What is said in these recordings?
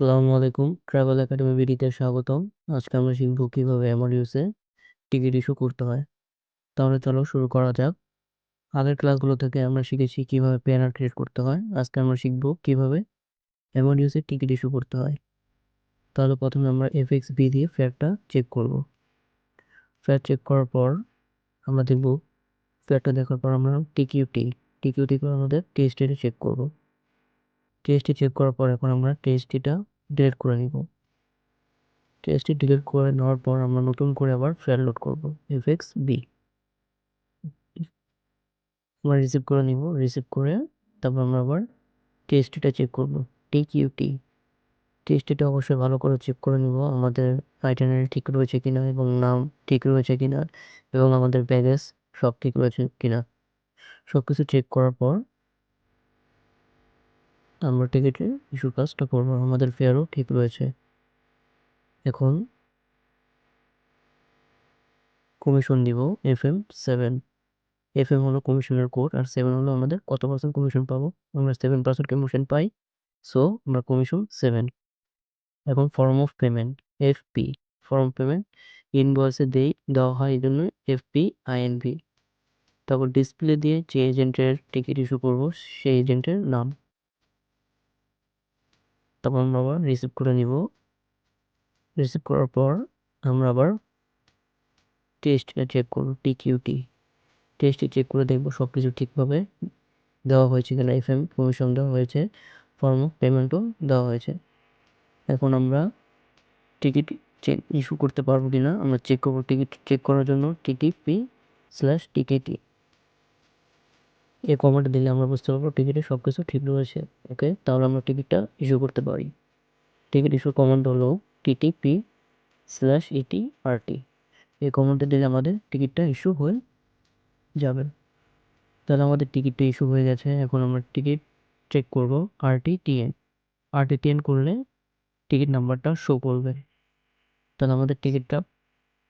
আসসালামু আলাইকুম। Travel academy বিডিতে স্বাগতম। আজকে আমরা শিখব কীভাবে এমআরইউসে টিকিট ইস্যু করতে হয়। তাহলে চলো শুরু করা যাক। আগের ক্লাসগুলো থেকে আমরা শিখেছি কীভাবে প্যানার ক্রিয়েট করতে হয়। আজকে আমরা শিখব কীভাবে এমআরইউসে টিকিট ইস্যু করতে হয়। তাহলে প্রথমে আমরা এফএক্স বি দিয়ে ফ্যাটটা চেক করব। ফ্যাট চেক করার পর আমরা দেখব ফ্যাটটা দেখার পর আমরা টিকিউটি টিকিউটি করে আমাদের টিএসটিটা চেক করব। টিএসটি চেক করার পর এখন আমরা টিএসটিটা ডিলিট করে নিব। টিএসটি ডিলিট করে নেওয়ার পর আমরা নতুন করে আবার ফাইল লোড করব এফএক্স বি আমরা রিসিভ করে নিব রিসিভ করে তারপর আমরা আবার টিএসটিটা চেক করব টিকিউটি টিএসটিটা অবশ্যই ভালো করে চেক করে নিব, আমাদের আইটেনারি ঠিক রয়েছে কিনা এবং নাম ঠিক রয়েছে কিনা এবং আমাদের ব্যাগেজ সব ঠিক রয়েছে কিনা। সব কিছু চেক করার পর আমরা টিকিটে ইস্যু কাজটা করব, আমাদের ফেয়ারও ঠিক রয়েছে। এখন কমিশন দিব F M seven F M হলো কমিশনের কোড আর সেভেন হলো আমাদের কত পার্সেন্ট কমিশন পাবো? আমরা সেভেন পার্সেন্ট কমিশন পাই সো আমরা কমিশন সেভেন এখন form of payment F P form payment ইনভয়েসে দেই, দেওয়া হয় এই জন্য এফ পি আইএনভি তারপর ডিসপ্লে দিয়ে যে এজেন্টের টিকিট ইস্যু করব, সেই এজেন্টের নাম। তারপর আমরা আবার রিসিভ করে নিব। রিসিভ করার পর আমরা আবার টেস্টটা চেক করব টিকিউটি টেস্টটি চেক করে দেখব সব কিছু ঠিকভাবে দেওয়া হয়েছে কিনা এফ এম কমিশন দেওয়া হয়েছে ফর্ম পেমেন্টও দেওয়া হয়েছে। এখন আমরা টিকিট চেক ইস্যু করতে পারব কি না আমরা চেক করব টিকিট চেক করার জন্য টিটিপি স্ল্যাশ টিকিটি এই কমেন্ট দিলে আমরা বুঝতে পারব টিকিটে সব কিছু ঠিক রয়েছে ওকে তাহলে আমরা টিকিটটা ইস্যু করতে পারি। টিকিট ইস্যু কমান্ড হলো টিটিপি স্ল্যাশ ইটি আরটি এই কমান্ডটা দিলে আমাদের টিকিটটা ইস্যু হয়ে যাবে। তাহলে আমাদের টিকিটটা ইস্যু হয়ে গেছে, এখন আমরা টিকিট চেক করব আরটি টিএন আরটি টিএন করলে টিকিট নাম্বারটা শো করবে। তাহলে আমাদের টিকিটটা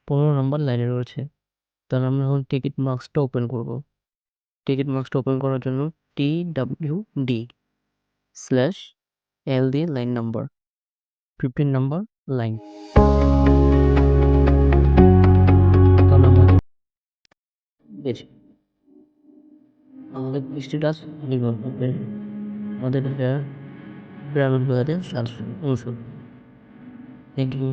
পনেরো নম্বর লাইনে রয়েছে। তাহলে আমরা এখন টিকিট মার্কসটা ওপেন করব। টিকিট মার্কসটা ওপেন করার জন্য T W D slash L দিয়ে line number fifteen number line আমাদের আমাদের বৃষ্টিটা আমাদের গ্রামের বাজারে সাতশো থ্যাংক ইউ